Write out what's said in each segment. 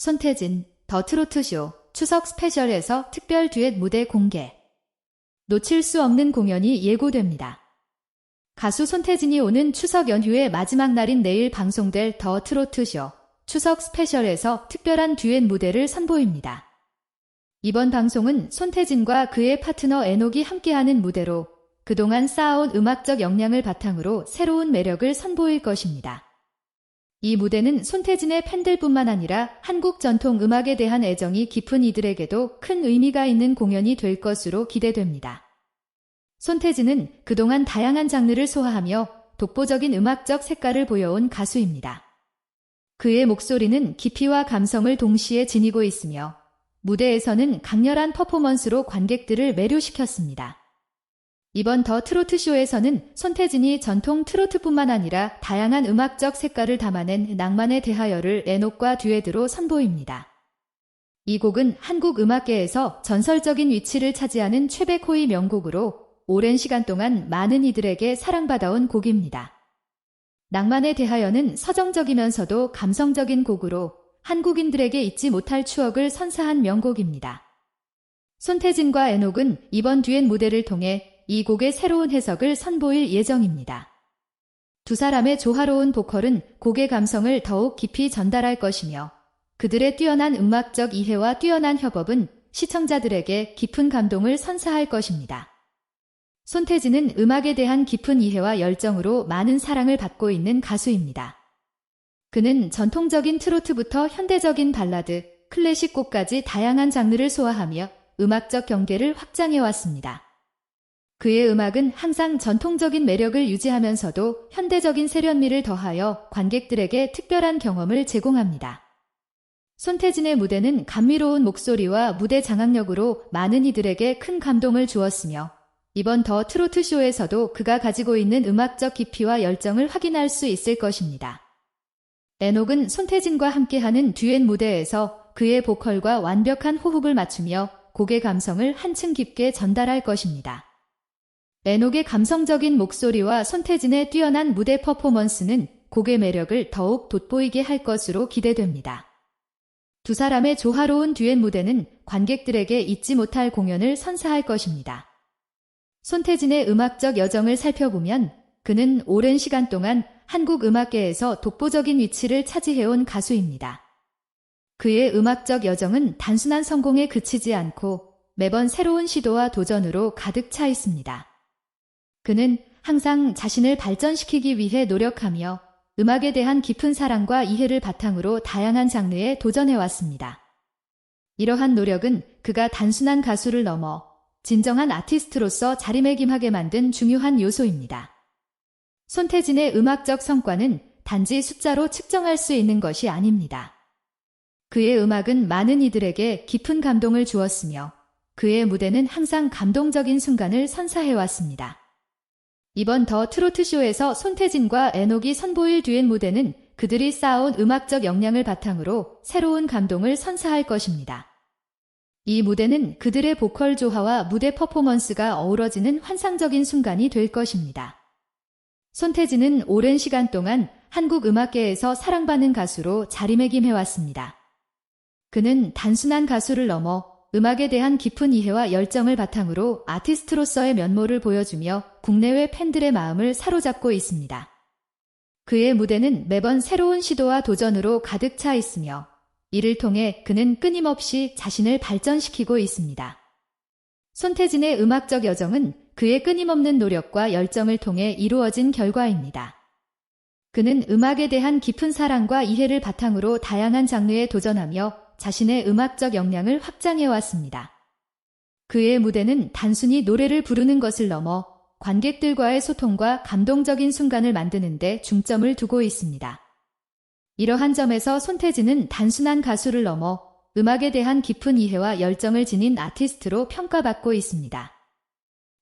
손태진, 더 트로트쇼, 추석 스페셜에서 특별 듀엣 무대 공개. 놓칠 수 없는 공연이 예고됩니다. 가수 손태진이 오는 추석 연휴의 마지막 날인 내일 방송될 더 트로트쇼, 추석 스페셜에서 특별한 듀엣 무대를 선보입니다. 이번 방송은 손태진과 그의 파트너 에녹이 함께하는 무대로 그동안 쌓아온 음악적 역량을 바탕으로 새로운 매력을 선보일 것입니다. 이 무대는 손태진의 팬들뿐만 아니라 한국 전통 음악에 대한 애정이 깊은 이들에게도 큰 의미가 있는 공연이 될 것으로 기대됩니다. 손태진은 그동안 다양한 장르를 소화하며 독보적인 음악적 색깔을 보여온 가수입니다. 그의 목소리는 깊이와 감성을 동시에 지니고 있으며 무대에서는 강렬한 퍼포먼스로 관객들을 매료시켰습니다. 이번 더 트로트 쇼에서는 손태진이 전통 트로트뿐만 아니라 다양한 음악적 색깔을 담아낸 낭만에 대하여를 에녹과 듀엣으로 선보입니다. 이 곡은 한국 음악계에서 전설적인 위치를 차지하는 최백호의 명곡으로 오랜 시간 동안 많은 이들에게 사랑받아온 곡입니다. 낭만에 대하여는 서정적이면서도 감성적인 곡으로 한국인들에게 잊지 못할 추억을 선사한 명곡입니다. 손태진과 에녹은 이번 듀엣 무대를 통해 이 곡의 새로운 해석을 선보일 예정입니다. 두 사람의 조화로운 보컬은 곡의 감성을 더욱 깊이 전달할 것이며 그들의 뛰어난 음악적 이해와 뛰어난 협업은 시청자들에게 깊은 감동을 선사할 것입니다. 손태진은 음악에 대한 깊은 이해와 열정으로 많은 사랑을 받고 있는 가수입니다. 그는 전통적인 트로트부터 현대적인 발라드, 클래식 곡까지 다양한 장르를 소화하며 음악적 경계를 확장해 왔습니다. 그의 음악은 항상 전통적인 매력을 유지하면서도 현대적인 세련미를 더하여 관객들에게 특별한 경험을 제공합니다. 손태진의 무대는 감미로운 목소리와 무대 장악력으로 많은 이들에게 큰 감동을 주었으며 이번 더 트로트 쇼에서도 그가 가지고 있는 음악적 깊이와 열정을 확인할 수 있을 것입니다. 에녹은 손태진과 함께하는 듀엣 무대에서 그의 보컬과 완벽한 호흡을 맞추며 곡의 감성을 한층 깊게 전달할 것입니다. 에녹의 감성적인 목소리와 손태진의 뛰어난 무대 퍼포먼스는 곡의 매력을 더욱 돋보이게 할 것으로 기대됩니다. 두 사람의 조화로운 듀엣 무대는 관객들에게 잊지 못할 공연을 선사할 것입니다. 손태진의 음악적 여정을 살펴보면 그는 오랜 시간 동안 한국 음악계에서 독보적인 위치를 차지해온 가수입니다. 그의 음악적 여정은 단순한 성공에 그치지 않고 매번 새로운 시도와 도전으로 가득 차 있습니다. 그는 항상 자신을 발전시키기 위해 노력하며 음악에 대한 깊은 사랑과 이해를 바탕으로 다양한 장르에 도전해 왔습니다. 이러한 노력은 그가 단순한 가수를 넘어 진정한 아티스트로서 자리매김하게 만든 중요한 요소입니다. 손태진의 음악적 성과는 단지 숫자로 측정할 수 있는 것이 아닙니다. 그의 음악은 많은 이들에게 깊은 감동을 주었으며 그의 무대는 항상 감동적인 순간을 선사해왔습니다. 이번 더 트로트쇼에서 손태진과 에녹이 선보일 듀엣 무대는 그들이 쌓아온 음악적 역량을 바탕으로 새로운 감동을 선사할 것입니다. 이 무대는 그들의 보컬 조화와 무대 퍼포먼스가 어우러지는 환상적인 순간이 될 것입니다. 손태진은 오랜 시간 동안 한국 음악계에서 사랑받는 가수로 자리매김해왔습니다. 그는 단순한 가수를 넘어 음악에 대한 깊은 이해와 열정을 바탕으로 아티스트로서의 면모를 보여주며 국내외 팬들의 마음을 사로잡고 있습니다. 그의 무대는 매번 새로운 시도와 도전으로 가득 차 있으며 이를 통해 그는 끊임없이 자신을 발전시키고 있습니다. 손태진의 음악적 여정은 그의 끊임없는 노력과 열정을 통해 이루어진 결과입니다. 그는 음악에 대한 깊은 사랑과 이해를 바탕으로 다양한 장르에 도전하며 자신의 음악적 역량을 확장해 왔습니다. 그의 무대는 단순히 노래를 부르는 것을 넘어 관객들과의 소통과 감동적인 순간을 만드는데 중점을 두고 있습니다. 이러한 점에서 손태진은 단순한 가수를 넘어 음악에 대한 깊은 이해와 열정을 지닌 아티스트로 평가받고 있습니다.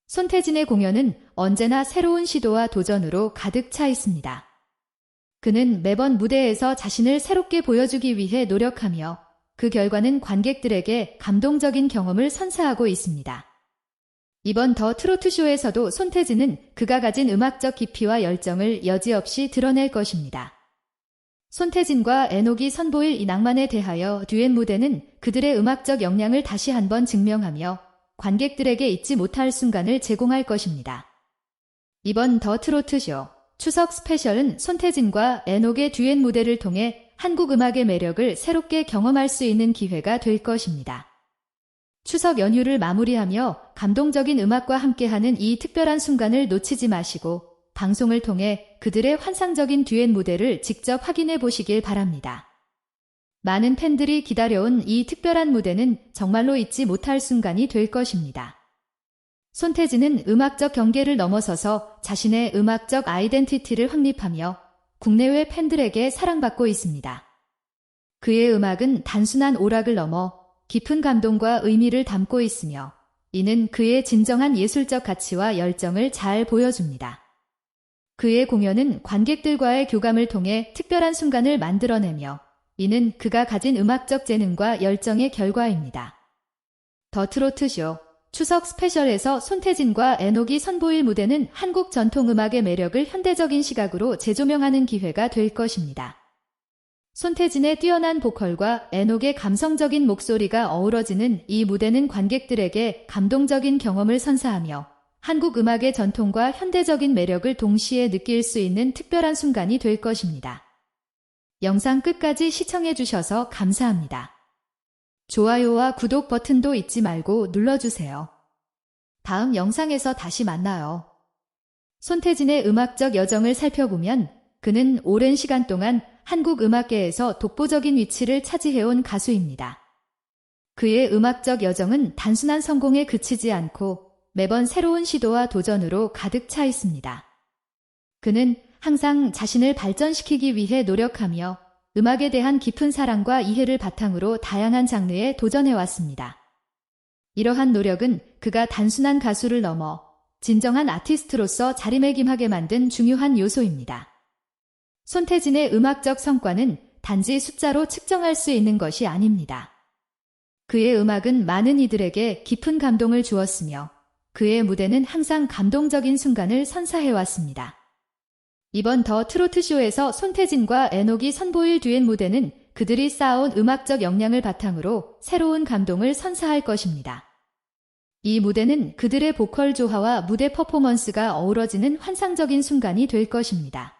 손태진의 공연은 언제나 새로운 시도와 도전으로 가득 차 있습니다. 그는 매번 무대에서 자신을 새롭게 보여주기 위해 노력하며 그 결과는 관객들에게 감동적인 경험을 선사하고 있습니다. 이번 더 트로트쇼에서도 손태진은 그가 가진 음악적 깊이와 열정을 여지없이 드러낼 것입니다. 손태진과 애녹이 선보일 이 낭만에 대하여 듀엣 무대는 그들의 음악적 역량을 다시 한번 증명하며 관객들에게 잊지 못할 순간을 제공할 것입니다. 이번 더 트로트쇼 추석 스페셜은 손태진과 애녹의 듀엣 무대를 통해 한국 음악의 매력을 새롭게 경험할 수 있는 기회가 될 것입니다. 추석 연휴를 마무리하며 감동적인 음악과 함께하는 이 특별한 순간을 놓치지 마시고 방송을 통해 그들의 환상적인 듀엣 무대를 직접 확인해 보시길 바랍니다. 많은 팬들이 기다려온 이 특별한 무대는 정말로 잊지 못할 순간이 될 것입니다. 손태진은 음악적 경계를 넘어서서 자신의 음악적 아이덴티티를 확립하며 국내외 팬들에게 사랑받고 있습니다. 그의 음악은 단순한 오락을 넘어 깊은 감동과 의미를 담고 있으며 이는 그의 진정한 예술적 가치와 열정을 잘 보여줍니다. 그의 공연은 관객들과의 교감을 통해 특별한 순간을 만들어내며 이는 그가 가진 음악적 재능과 열정의 결과입니다. 더 트로트 쇼 추석 스페셜에서 손태진과 애녹이 선보일 무대는 한국 전통음악의 매력을 현대적인 시각으로 재조명하는 기회가 될 것입니다. 손태진의 뛰어난 보컬과 애녹의 감성적인 목소리가 어우러지는 이 무대는 관객들에게 감동적인 경험을 선사하며 한국 음악의 전통과 현대적인 매력을 동시에 느낄 수 있는 특별한 순간이 될 것입니다. 영상 끝까지 시청해 주셔서 감사합니다. 좋아요와 구독 버튼도 잊지 말고 눌러주세요. 다음 영상에서 다시 만나요. 손태진의 음악적 여정을 살펴보면 그는 오랜 시간 동안 한국 음악계에서 독보적인 위치를 차지해온 가수입니다. 그의 음악적 여정은 단순한 성공에 그치지 않고 매번 새로운 시도와 도전으로 가득 차 있습니다. 그는 항상 자신을 발전시키기 위해 노력하며 음악에 대한 깊은 사랑과 이해를 바탕으로 다양한 장르에 도전해왔습니다. 이러한 노력은 그가 단순한 가수를 넘어 진정한 아티스트로서 자리매김하게 만든 중요한 요소입니다. 손태진의 음악적 성과는 단지 숫자로 측정할 수 있는 것이 아닙니다. 그의 음악은 많은 이들에게 깊은 감동을 주었으며 그의 무대는 항상 감동적인 순간을 선사해왔습니다. 이번 더 트로트쇼에서 손태진과 애녹이 선보일 듀엣 무대는 그들이 쌓아온 음악적 역량을 바탕으로 새로운 감동을 선사할 것입니다. 이 무대는 그들의 보컬 조화와 무대 퍼포먼스가 어우러지는 환상적인 순간이 될 것입니다.